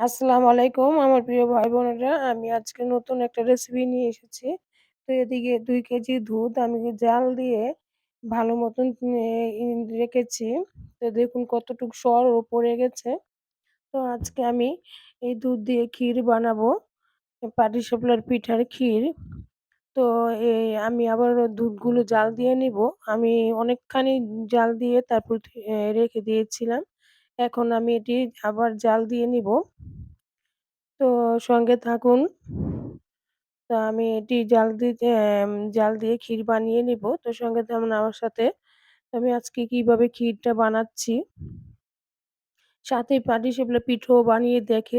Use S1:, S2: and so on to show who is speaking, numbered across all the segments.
S1: আসসালামু আলাইকুম আমার প্রিয় ভাই বোনেরা আমি আজকে নতুন একটা রেসিপি নিয়ে এসেছি। তো এদিকে দুই কেজি দুধ আমি জাল দিয়ে ভালো মতন রেখেছি। তো দেখুন কতটুকু সর পড়ে গেছে। তো আজকে আমি এই দুধ দিয়ে ক্ষীর বানাবো। পাটিসাপলার পিঠার ক্ষীর। তো এই আমি আবার দুধগুলো জাল দিয়ে নিব। আমি অনেকখানি জাল দিয়ে তারপর রেখে দিয়েছিলাম। এখন আমি এটি আবার জাল দিয়ে নিব। তো সঙ্গে থাকুন। তো আমি এটি জাল দিতে জাল দিয়ে ক্ষীর বানিয়ে নিব। তো সঙ্গে থাকুন আমার সাথে। আমি আজকে কীভাবে ক্ষীরটা বানাচ্ছি। সাথে পাটিসাপলা পিঠাও বানিয়ে দেখে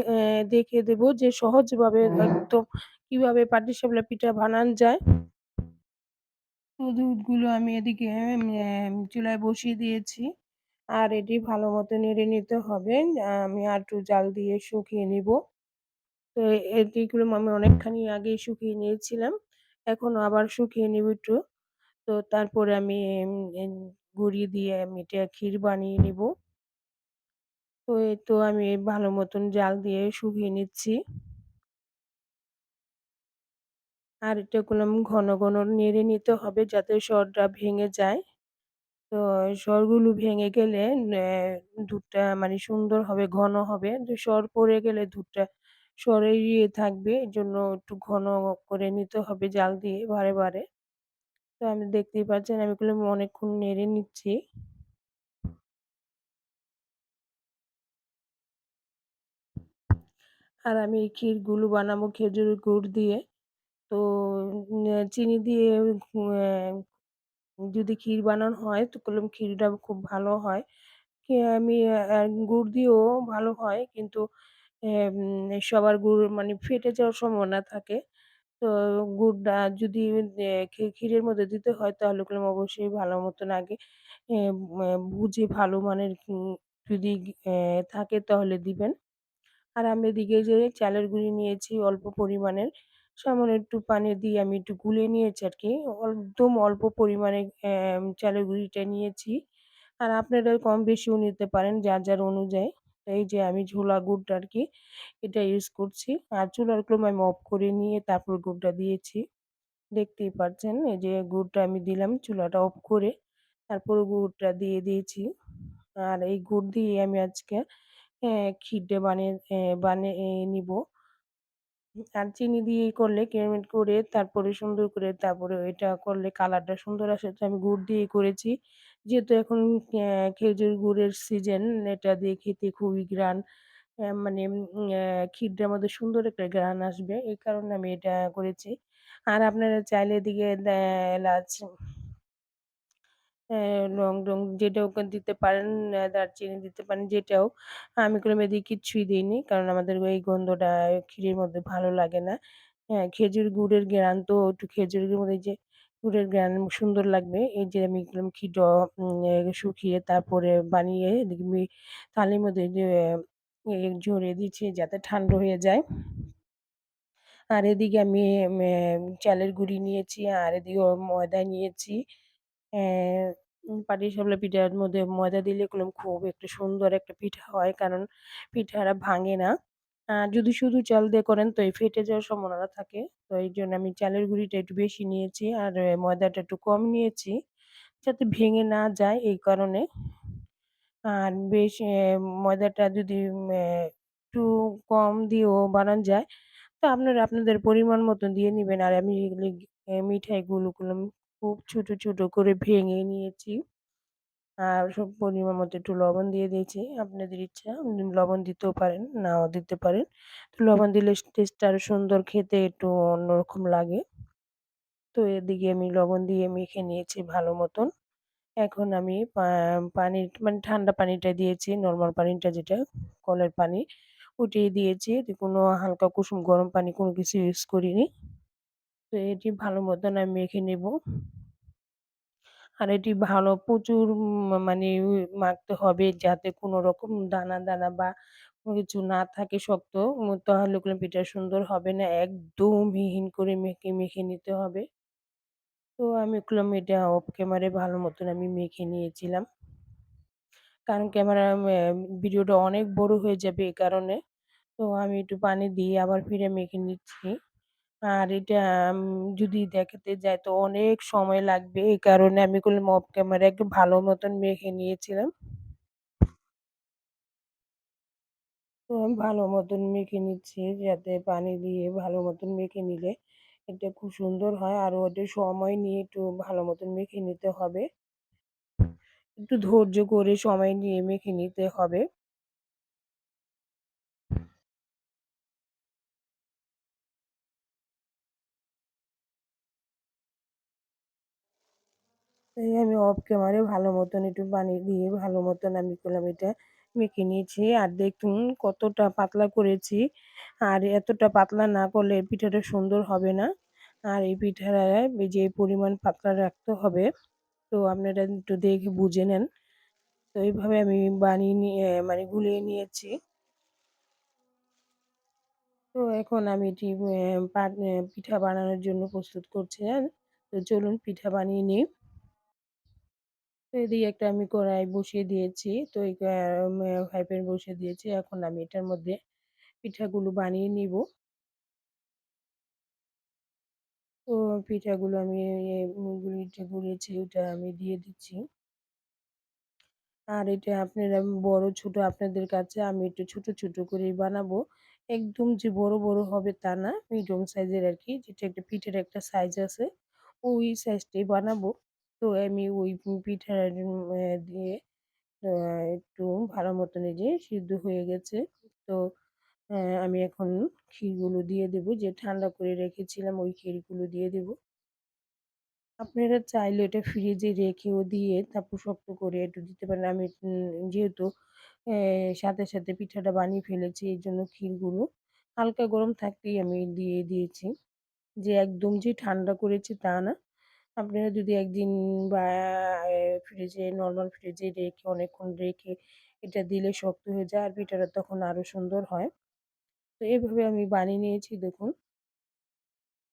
S1: দেখে দেব যে সহজভাবে একদম কীভাবে পাটিসাপলা পিঠা বানানো যায়। দুধগুলো আমি এদিকে চুলায় বসিয়ে দিয়েছি। আর এটি ভালো মতো নেড়ে নিতে হবে। আমি আর একটু জাল দিয়ে শুকিয়ে নিব। তো এটিগুলো আমি অনেকখানি আগেই শুকিয়ে নিয়েছিলাম। এখন আবার শুকিয়ে নিব একটু। তো তারপরে আমি গুঁড়ি দিয়ে আমি এটা ক্ষীর বানিয়ে নিব। তো এই তো আমি ভালো মতন জাল দিয়ে শুকিয়ে নিচ্ছি। আর এটা করলাম ঘন ঘন নেড়ে নিতে হবে যাতে সরটা ভেঙে যায়। তো সরগুলো ভেঙে গেলে দুধটা মানে সুন্দর হবে, ঘন হবে। তো সর পড়ে গেলে দুধটা ইয়ে থাকবে। এই জন্য একটু ঘন করে নিতে হবে জাল দিয়ে বারে বারে। তো আমি দেখতেই পাচ্ছেন, আমি এগুলো অনেকক্ষণ নেড়ে নিচ্ছি। আর আমি এই ক্ষীরগুলো বানাবো খেজুরের গুড় দিয়ে। তো চিনি দিয়ে যদি ক্ষীর বানানো হয়, তো করলাম ক্ষীরটা খুব ভালো হয়। আমি গুড় দিয়েও ভালো হয়, কিন্তু সবার গুড় মানে ফেটে যাওয়ার সম্ভাবনা থাকে। তো গুড়টা যদি ক্ষীরের মধ্যে দিতে হয়, তাহলে করলাম অবশ্যই ভালো মতন আগে বুঝে ভালো মানের যদি থাকে তাহলে দিবেন। আর আমি এদিকে যে চালের গুঁড়ি নিয়েছি অল্প পরিমাণের সামান্য একটু পানি দিয়ে আমি একটু গুলে নিয়েছি আর কি। একদম অল্প পরিমাণে চালের গুঁড়িটা নিয়েছি। আর আপনারা কম বেশিও নিতে পারেন যার যার অনুযায়ী। এই যে আমি ঝোলা গুড়টা আর কি, এটা ইউজ করছি। আর চুলার ক্রম আমি অফ করে নিয়ে তারপর গুড়টা দিয়েছি। দেখতেই পাচ্ছেন এই যে গুড়টা আমি দিলাম, চুলাটা অফ করে তারপর গুড়টা দিয়ে দিয়েছি। আর এই গুড় দিয়ে আমি আজকে ক্ষীরটা বানিয়ে বানিয়ে নিব। আর চিনি দিয়ে করলে ক্যারামেল করে তারপরে সুন্দর করে তারপরে এটা করলে কালারটা সুন্দর আসে, তো আমি গুড় দিয়ে করেছি। যেহেতু এখন খেজুর গুড়ের সিজন এটা দিয়ে খেতে খুবই গ্রান মানে ক্ষীরটার মধ্যে সুন্দর একটা গ্রান আসবে, এই কারণে আমি এটা করেছি। আর আপনারা চাইলে এদিকে এলাচ লং টং যেটাও দিতে পারেন দারচিনি দিতে পারেন, যেটাও, আমি কোনো মেয়েদের কিচ্ছুই দিইনি। কারণ আমাদের ওই গন্ধটা ক্ষীরের মধ্যে ভালো লাগে না। হ্যাঁ খেজুর গুড়ের গ্রান তো একটু খেজুরের মধ্যে যে গুড়ের গ্রান সুন্দর লাগবে। এই যে আমি ক্ষীরটা শুকিয়ে তারপরে বানিয়ে থালির মধ্যে যে ঝরিয়ে দিচ্ছি যাতে ঠান্ডা হয়ে যায়। আর এদিকে আমি চালের গুঁড়ি নিয়েছি, আর এদিকে ময়দা নিয়েছি। পাটিসাপলা পিঠার মধ্যে ময়দা দিলে করলাম খুব একটা সুন্দর একটা পিঠা হয়। কারণ পিঠাটা ভাঙে না। যদি শুধু চাল দিয়ে করেন তো এই ফেটে যাওয়ার সম্ভাবনা থাকে। তো এই জন্য আমি চালের গুঁড়িটা একটু বেশি নিয়েছি আর ময়দাটা একটু কম নিয়েছি যাতে ভেঙে না যায় এই কারণে। আর বেশ ময়দাটা যদি একটু কম দিয়েও বানানো যায়, তো আপনারা আপনাদের পরিমাণ মতো দিয়ে নেবেন। আর আমি এগুলি মিঠাইগুলো খুব ছোট ছোট করে ভেঙে নিয়েছি। আর সব পরিমাণ মতো একটু লবণ দিয়ে দিয়েছি। আপনাদের ইচ্ছা লবণ দিতেও পারেন, নাও দিতে পারেন। তো লবণ দিলে টেস্টটা আরও সুন্দর খেতে একটু অন্যরকম লাগে। তো এদিকে আমি লবণ দিয়ে মেখে নিয়েছি ভালো মতন। এখন আমি পানি মানে ঠান্ডা পানিটা দিয়েছি নর্মাল পানিটা যেটা, কলের পানি। ওটাই দিয়েছি। কোনো হালকা কুসুম গরম পানি কোনো কিছু ইউজ করিনি। তো এটি ভালো মতন আমি মেখে নেব। আর এটি ভালো প্রচুর মানে মাখতে হবে যাতে কোনো রকম দানা দানা বা কোনো কিছু না থাকে শক্ত। তাহলে কোনো পিঠা সুন্দর হবে না, একদম মিহিন করে মেখে মেখে নিতে হবে। তো আমি করলাম এটা অফ ক্যামেরায় ভালো মতন আমি মেখে নিয়েছিলাম। কারণ ক্যামেরা ভিডিওটা অনেক বড় হয়ে যাবে এই কারণে। তো আমি একটু পানি দিয়ে আবার ফিরে মেখে নিচ্ছি। আর এটা যদি দেখাতে যাই তো অনেক সময় লাগবে। এই কারণে আমি করলাম অফ ক্যামেরা একটু ভালো মতন মেখে নিয়েছিলাম। তো আমি ভালো মতন মেখে নিচ্ছি যাতে পানি দিয়ে ভালো মতন মেখে নিলে এটা খুব সুন্দর হয়। আর ওটা সময় নিয়ে একটু ভালো মতন মেখে নিতে হবে। একটু ধৈর্য করে সময় নিয়ে মেখে নিতে হবে। এই আমি অফ ক্যামেরায় ভালো মতন একটু পানি দিয়ে ভালো মতন আমি করলাম এটা মেখে নিয়েছি। আর দেখুন কতটা পাতলা করেছি। আর এতটা পাতলা না করলে পিঠাটা সুন্দর হবে না। আর এই পিঠাটা যে পরিমাণ পাতলা রাখতে হবে, তো আপনারা একটু দেখে বুঝে নেন। তো এইভাবে আমি বানিয়ে নিয়ে মানে গুলিয়ে নিয়েছি। তো এখন আমি এটি পিঠা বানানোর জন্য প্রস্তুত করছি হ্যাঁ? তো চলুন পিঠা বানিয়ে নিই। এদিকে একটা আমি কড়াই বসিয়ে দিয়েছি। তো এই ফ্রাই প্যান বসিয়ে দিয়েছি। এখন আমি এটার মধ্যে পিঠাগুলো বানিয়ে নিব। তো পিঠাগুলো আমি গুলিয়েছি ওটা আমি দিয়ে দিচ্ছি। আর এটা আপনারা বড় ছোট আপনাদের কাছে আমি একটু ছোট, ছোট করেই বানাবো। একদম যে বড়, বড় হবে তা না। মিডিয়াম সাইজের আর কি যেটা একটা পিঠের একটা সাইজ আছে। ওই সাইজটাই বানাবো। তো আমি ওই পিঠার দিয়ে একটু ভালো মতন যে সিদ্ধ হয়ে গেছে। তো আমি এখন ক্ষীরগুলো দিয়ে দেবো। যে ঠান্ডা করে রেখেছিলাম ওই ক্ষীরগুলো দিয়ে দেবো। আপনারা চাইলে এটা ফ্রিজে রেখেও দিয়ে তারপর শক্ত করে একটু দিতে পারেন। আমি যেহেতু সাথে, সাথে পিঠাটা বানিয়ে ফেলেছি এই জন্য ক্ষীরগুলো হালকা গরম থাকতেই আমি দিয়ে দিয়েছি। যে একদম যে ঠান্ডা করেছি তা না। আপনারা যদি একদিন বা ফ্রিজে নর্মাল ফ্রিজে রেখে অনেকক্ষণ রেখে এটা দিলে শক্ত হয়ে যায় আর পিঠাটা তখন আরও সুন্দর হয়। তো এভাবে আমি বানিয়ে নিয়েছি দেখুন।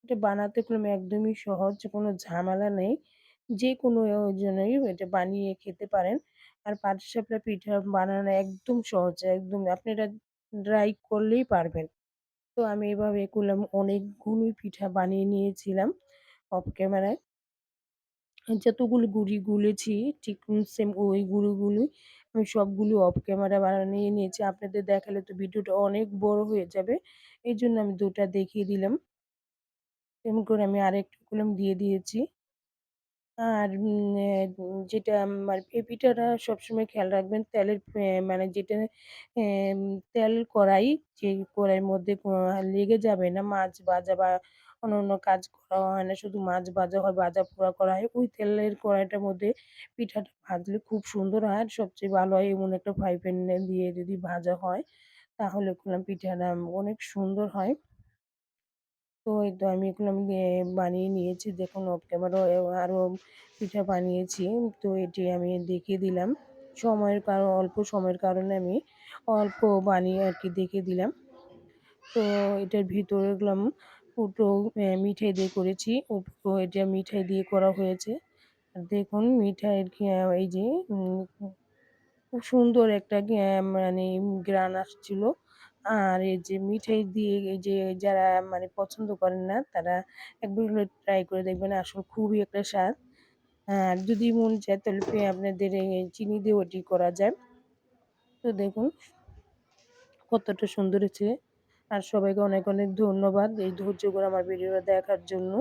S1: এটা বানাতে কোনো একদমই সহজ, কোনো ঝামেলা নেই। যেকোনো জন্যই এটা বানিয়ে খেতে পারেন। আর পাটিসাপটা পিঠা বানানো একদম সহজ, একদম আপনারা ড্রাই করলেই পারবেন। তো আমি এভাবে করলাম অনেকগুলোই পিঠা বানিয়ে নিয়েছিলাম অফ ক্যামেরায়। যতগুলো গুঁড়ি গুলেছি, ঠিক সেম ওই গুঁড়োগুলোই আমি সবগুলো অফ ক্যামেরা বানিয়ে নিয়েছি। আপনাদের দেখালে তো ভিডিওটা অনেক বড় হয়ে যাবে। এই জন্য আমি ২ টা দেখিয়ে দিলাম। এমন করে আমি আরেকটা কলম দিয়ে দিয়েছি। আর যেটা আমার পিঠাটা সবসময় খেয়াল রাখবেন, তেলের মানে যেটা তেল কড়াই, যে কড়াইয়ের মধ্যে লেগে যাবে না, মাছ ভাজা বা অন্যান্য কাজ করা হয় না। শুধু মাছ ভাজা হয়, ভাজা পোড়া করা হয়। ওই তেলের কড়াইটার মধ্যে পিঠাটা ভাজলে খুব সুন্দর হয়। আর সবচেয়ে ভালো হয় এমন একটা ফ্রাই প্যানে দিয়ে যদি ভাজা হয় তাহলে করলাম পিঠাটা অনেক সুন্দর হয়। তো এই তো আমি এগুলো আমি বানিয়ে নিয়েছি দেখুন অফ ক্যামেরাও আরও পিঠা বানিয়েছি। তো এটি আমি দেখিয়ে দিলাম। সময়ের কারণ অল্প সময়ের কারণে আমি অল্প বানিয়ে আর কি দেখিয়ে দিলাম। তো এটার ভিতরে দেখলাম এ, মিঠাই দিয়ে করেছি। উপরেও এটা মিঠাই দিয়ে করা হয়েছে। দেখুন মিঠাইয়ের এই যে খুব সুন্দর একটা মানে ঘ্রাণ আসছিল। আর এই যে মিঠাই দিয়ে, এই যে যারা মানে পছন্দ করেন না, তারা একবার ট্রাই করে দেখবেন। আসলে খুবই একটা স্বাদ। আর যদি মন চায় তাহলে আপনাদের চিনি দিয়ে ওটি করা যায়। তো দেখুন কতটা সুন্দর হয়েছে। আর সবাইকে অনেক, অনেক ধন্যবাদ এই ধৈর্য করে আমার ভিডিওটা দেখার জন্য।